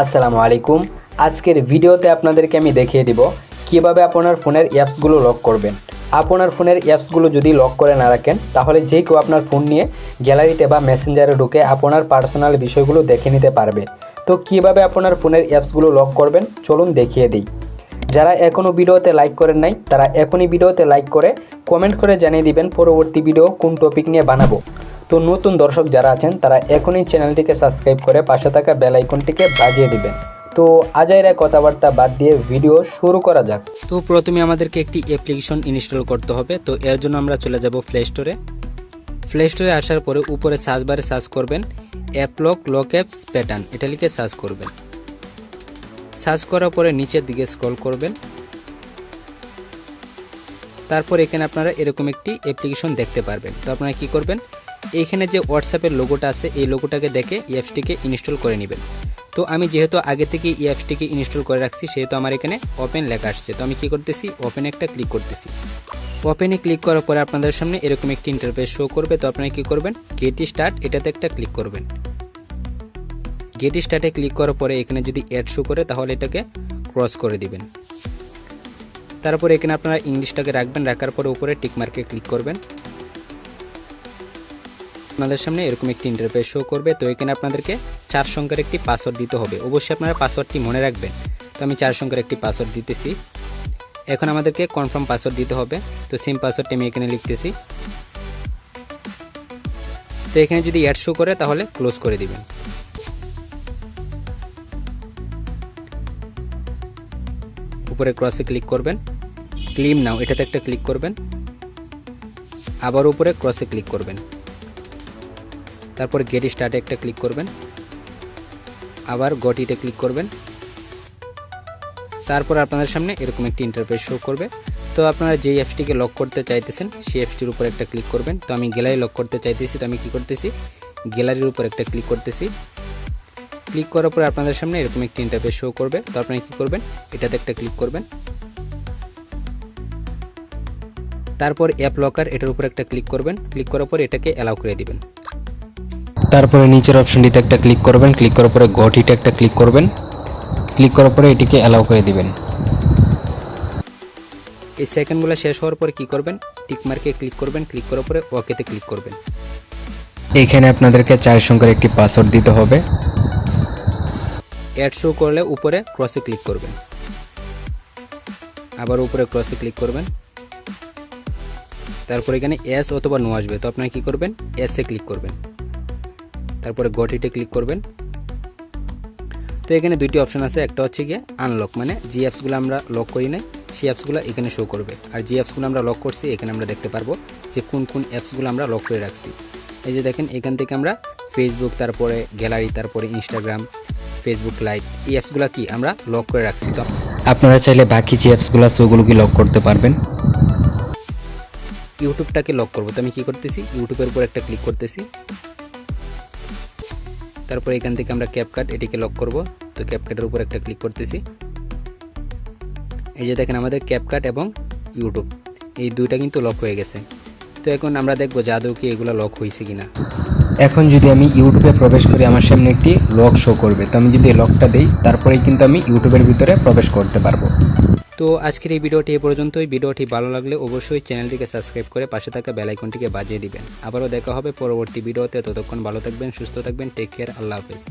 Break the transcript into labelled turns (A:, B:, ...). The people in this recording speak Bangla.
A: আসসালামু আলাইকুম। আজকের ভিডিওতে আপনাদেরকে আমি দেখিয়ে দিব কীভাবে আপনার ফোনের অ্যাপসগুলো লক করবেন। আপনার ফোনের অ্যাপসগুলো যদি লক করে না রাখেন, তাহলে যে কেউ আপনার ফোন নিয়ে গ্যালারিতে বা মেসেঞ্জারে ঢুকে আপনার পার্সোনাল বিষয়গুলো দেখে নিতে পারবে। তো কীভাবে আপনার ফোনের অ্যাপসগুলো লক করবেন, চলুন দেখিয়ে দিই। যারা এখনও ভিডিওতে লাইক করেন নাই, তারা এখনই ভিডিওতে লাইক করে কমেন্ট করে জানিয়ে দিবেন পরবর্তী ভিডিও কোন টপিক নিয়ে বানাবো। তো নতুন দর্শক যারা আছেন, তারা এখনই চ্যানেলটিকে সাবস্ক্রাইব করে পাশে থাকা বেল আইকনটিকে বাজিয়ে দিবেন। তো আজাইরা কথাবার্তা বাদ দিয়ে ভিডিও শুরু করা যাক।
B: তো প্রথমে আমাদেরকে একটি অ্যাপ্লিকেশন ইনস্টল করতে হবে। তো এর জন্য আমরা চলে যাব প্লে স্টোরে প্লে স্টোরে আসার পরে উপরে সার্চ বারে সার্চ করবেন অ্যাপলক লক অ্যাপস প্যাটার্ন এটা লিখে সার্চ করবেন। সার্চ করার পরে নিচের দিকে স্ক্রল করবেন। তারপর এখানে আপনারা এরকম একটি অ্যাপ্লিকেশন দেখতে পারবেন। তো আপনারা কি করবেন? এইখানে যে হোয়াটসঅ্যাপের লোগোটা আছে, এই লোগোটাকে দেখে ইএফটিকে ইনস্টল করে নেবেন। তো আমি যেহেতু আগে থেকে ইএফটিকে ইনস্টল করে রাখছি, সেহেতু আমার এখানে ওপেন লেখা আসছে। তো আমি কি করতেছি? ওপেনে একটা ক্লিক করতেছি। ওপেনে ক্লিক করার পরে আপনাদের সামনে এরকম একটি ইন্টারফেস শো করবে। তো আপনারা কি করবেন? গেটি স্টার্ট এটাতে একটা ক্লিক করবেন। গেটি স্টার্টে ক্লিক করার পরে এখানে যদি অ্যাড শো করে, তাহলে এটাকে ক্রস করে দিবেন। তারপরে এখানে আপনারা ইংলিশটাকে রাখবেন। রাখার পরে উপরে টিকমার্কে ক্লিক করবেন। আপনাদের সামনে এরকম একটি ইন্টারফেস শো করবে। তো এখানে আপনাদেরকে চার সংখ্যার একটি পাসওয়ার্ড দিতে হবে। অবশ্যই আপনারা পাসওয়ার্ডটি মনে রাখবেন। তো আমি চার সংখ্যার একটি পাসওয়ার্ড দিতেছি। এখন আমাদেরকে কনফার্ম পাসওয়ার্ড দিতে হবে। তো সেম পাসওয়ার্ডটি আমি এখানে লিখতেছি। তো এখানে যদি অ্যাড শো করে, তাহলে ক্লোজ করে দিবেন। উপরে ক্রসে ক্লিক করবেন। ক্লিম নাও এটাতে একটা ক্লিক করবেন। আবার উপরে ক্রসে ক্লিক করবেন। তারপর গেট স্টার্টে একটা ক্লিক করবেন। আবার গটিতে ক্লিক করবেন। তারপর আপনাদের সামনে এরকম একটি ইন্টারফেস শো করবে। তো আপনারা যেই অ্যাপসটিকে লক করতে চাইতেছেন, সেই অ্যাপসটির উপর একটা ক্লিক করবেন। তো আমি গ্যালারি লক করতে চাইতেছি, তো আমি কি করতেছি? গ্যালারির উপর একটা ক্লিক করতেছি। ক্লিক করার পরে আপনাদের সামনে এরকম একটি ইন্টারফেস শো করবে। তো আপনারা কী করবেন? এটাতে একটা ক্লিক করবেন। তারপর অ্যাপ লকার এটার উপর একটা ক্লিক করবেন। ক্লিক করার পর এটাকে অ্যালাউ করে দিবেন।
C: তারপরে নিচের অপশনটিতে একটা ক্লিক করবেন। ক্লিক করার পরে ঘটিতে একটা ক্লিক করবেন। ক্লিক করার পরে এটিকে অ্যালাউ করে দিবেন।
B: এই সেকেন্ডগুলো শেষ হওয়ার পরে কী করবেন? টিক মার্কে ক্লিক করবেন। ক্লিক করার পরে ওকেতে ক্লিক করবেন।
C: এখানে আপনাদেরকে চার সংখ্যার একটি পাসওয়ার্ড দিতে হবে।
B: অ্যাড শো করলে উপরে ক্রসে ক্লিক করবেন। আবার উপরে ক্রসে ক্লিক করবেন। তারপর এখানে এস অথবা নো আসবে। তো আপনারা কী করবেন? এসে ক্লিক করবেন। তারপরে গটিতে ক্লিক করবেন। তো এখানে দুইটি অপশন আছে, একটা হচ্ছে গিয়ে আনলক মানে যে অ্যাপসগুলো আমরা লক করি নাই, সেই অ্যাপসগুলো এখানে শো করবে। আর যে অ্যাপসগুলো আমরা লক করছি, এখানে আমরা দেখতে পারব যে কোন কোন অ্যাপসগুলো আমরা লক করে রাখছি। এই যে দেখেন, এখান থেকে আমরা ফেসবুক তারপরে গ্যালারি তারপরে ইনস্টাগ্রাম ফেসবুক লাইট এই অ্যাপসগুলো কি আমরা লক করে রাখছি। তো
C: আপনারা চাইলে বাকি যে অ্যাপসগুলো আছে ওগুলোকে লক করতে পারবেন?
B: ইউটিউবটাকে লক করব। তো আমি কী করতেছি? ইউটিউবের উপর একটা ক্লিক করতেছি। তারপর এখান থেকে আমরা ক্যাপকাট এটিকে লক করব। তো ক্যাপকাটের উপর একটা ক্লিক করতেছি। এই যে দেখেন আমাদের ক্যাপকাট এবং ইউটিউব এই দুইটা কিন্তু লক হয়ে গেছে। তো এখন আমরা দেখব যে কি এগুলো লক হয়েছে কিনা।
C: এখন যদি আমি ইউটিউবে প্রবেশ করি, আমার সামনে একটি লক শো করবে। তো আমি যদি লকটা দিই, তারপরেই কিন্তু আমি ইউটিউবের ভিতরে প্রবেশ করতে পারব।
B: তো আজকের এই ভিডিওটি এ পর্যন্তই। ভিডিওটি ভালো লাগলে অবশ্যই চ্যানেলটিকে সাবস্ক্রাইব করে পাশে থাকা বেলাইকনটিকে বাজিয়ে দিবেন। আবারও দেখা হবে পরবর্তী ভিডিওতে। ততক্ষণ ভালো থাকবেন, সুস্থ থাকবেন টেক কেয়ার আল্লাহ হাফেজ।